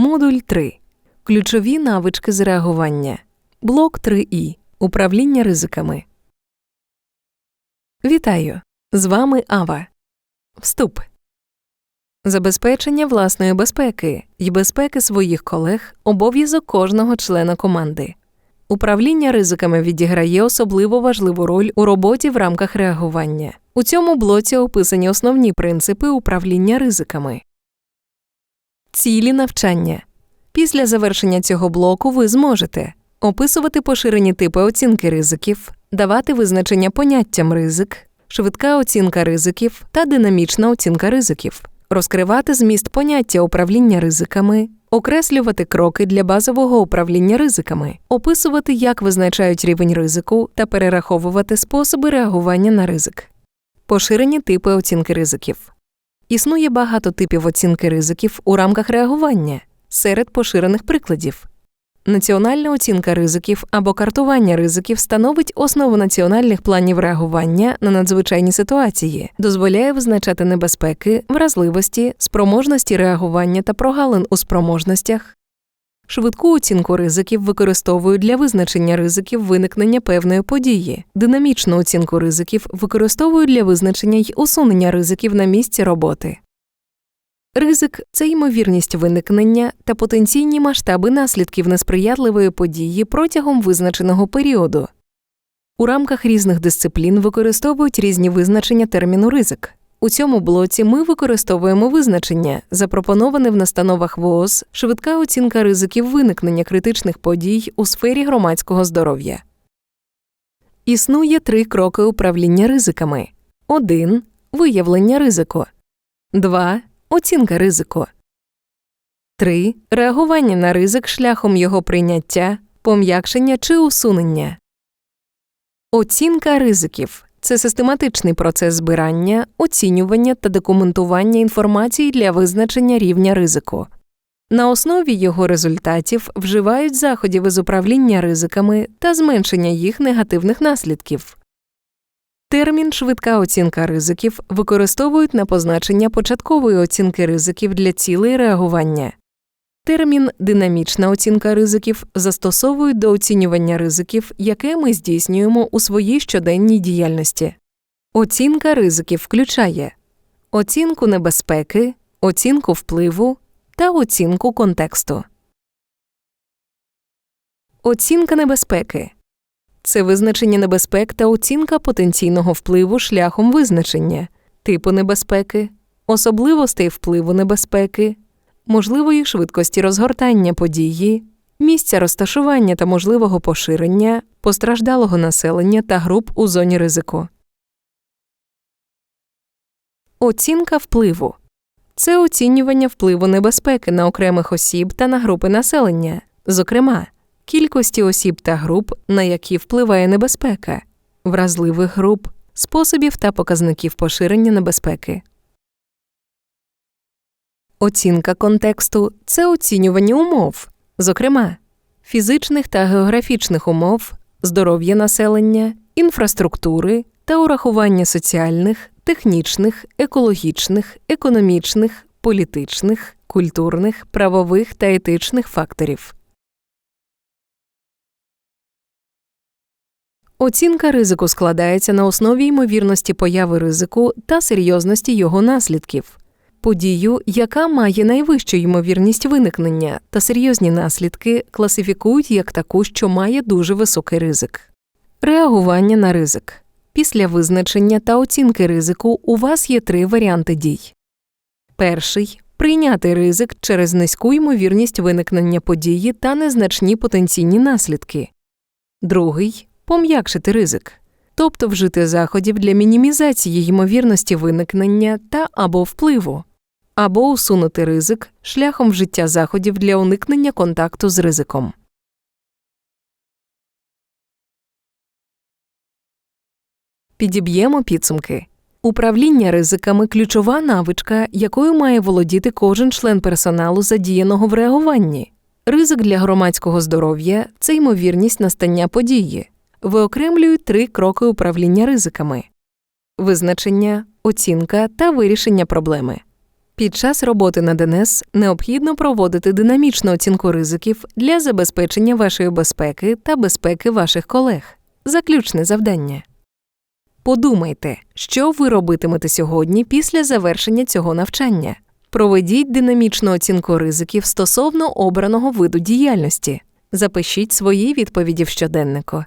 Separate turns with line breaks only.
Модуль 3. Ключові навички з реагування. Блок 3І. Управління ризиками. Вітаю! З вами Ава. Вступ. Забезпечення власної безпеки і безпеки своїх колег обов'язок кожного члена команди. Управління ризиками відіграє особливо важливу роль у роботі в рамках реагування. У цьому блоці описані основні принципи управління ризиками. Цілі навчання. Після завершення цього блоку ви зможете описувати поширені типи оцінки ризиків, давати визначення поняттям ризик, швидка оцінка ризиків та динамічна оцінка ризиків, розкривати зміст поняття управління ризиками, окреслювати кроки для базового управління ризиками, описувати, як визначають рівень ризику та перераховувати способи реагування на ризик. Поширені типи оцінки ризиків. Існує багато типів оцінки ризиків у рамках реагування серед поширених прикладів. Національна оцінка ризиків або картування ризиків становить основу національних планів реагування на надзвичайні ситуації, дозволяє визначати небезпеки, вразливості, спроможності реагування та прогалин у спроможностях. Швидку оцінку ризиків використовують для визначення ризиків виникнення певної події. Динамічну оцінку ризиків використовують для визначення й усунення ризиків на місці роботи. Ризик це ймовірність виникнення та потенційні масштаби наслідків несприятливої події протягом визначеного періоду. У рамках різних дисциплін використовують різні визначення терміну ризик. У цьому блоці ми використовуємо визначення, запропоноване в настановах ВООЗ, швидка оцінка ризиків виникнення критичних подій у сфері громадського здоров'я. Існує три кроки управління ризиками: 1. Виявлення ризику, 2. Оцінка ризику. 3. Реагування на ризик шляхом його прийняття, пом'якшення чи усунення. Оцінка ризиків це систематичний процес збирання, оцінювання та документування інформації для визначення рівня ризику. На основі його результатів вживають заходів із управління ризиками та зменшення їх негативних наслідків. Термін швидка оцінка ризиків використовують на позначення початкової оцінки ризиків для цілей реагування. Термін динамічна оцінка ризиків застосовують до оцінювання ризиків, яке ми здійснюємо у своїй щоденній діяльності. Оцінка ризиків включає оцінку небезпеки, оцінку впливу та оцінку контексту. Оцінка небезпеки це визначення небезпек та оцінка потенційного впливу шляхом визначення, типу небезпеки, особливостей впливу небезпеки, можливої швидкості розгортання події, місця розташування та можливого поширення, постраждалого населення та груп у зоні ризику. Оцінка впливу це оцінювання впливу небезпеки на окремих осіб та на групи населення, зокрема кількості осіб та груп, на які впливає небезпека, вразливих груп, способів та показників поширення небезпеки. Оцінка контексту це оцінювання умов, зокрема фізичних та географічних умов, здоров'я населення, інфраструктури та урахування соціальних, технічних, екологічних, економічних, політичних, культурних, правових та етичних факторів. Оцінка ризику складається на основі ймовірності появи ризику та серйозності його наслідків. Подію, яка має найвищу ймовірність виникнення та серйозні наслідки, класифікують як таку, що має дуже високий ризик. Реагування на ризик. Після визначення та оцінки ризику у вас є три варіанти дій. Перший прийняти ризик через низьку ймовірність виникнення події та незначні потенційні наслідки. Другий пом'якшити ризик, тобто вжити заходів для мінімізації ймовірності виникнення та або впливу, або усунути ризик шляхом вжиття заходів для уникнення контакту з ризиком. Підіб'ємо підсумки. Управління ризиками ключова навичка, якою має володіти кожен член персоналу, задіяного в реагуванні. Ризик для громадського здоров'я це ймовірність настання події, виокремлюють три кроки управління ризиками: визначення, оцінка та вирішення проблеми. Під час роботи над НС необхідно проводити динамічну оцінку ризиків для забезпечення вашої безпеки та безпеки ваших колег. Заключне завдання. Подумайте, що ви робитимете сьогодні після завершення цього навчання. Проведіть динамічну оцінку ризиків стосовно обраного виду діяльності. Запишіть свої відповіді в щоденнику.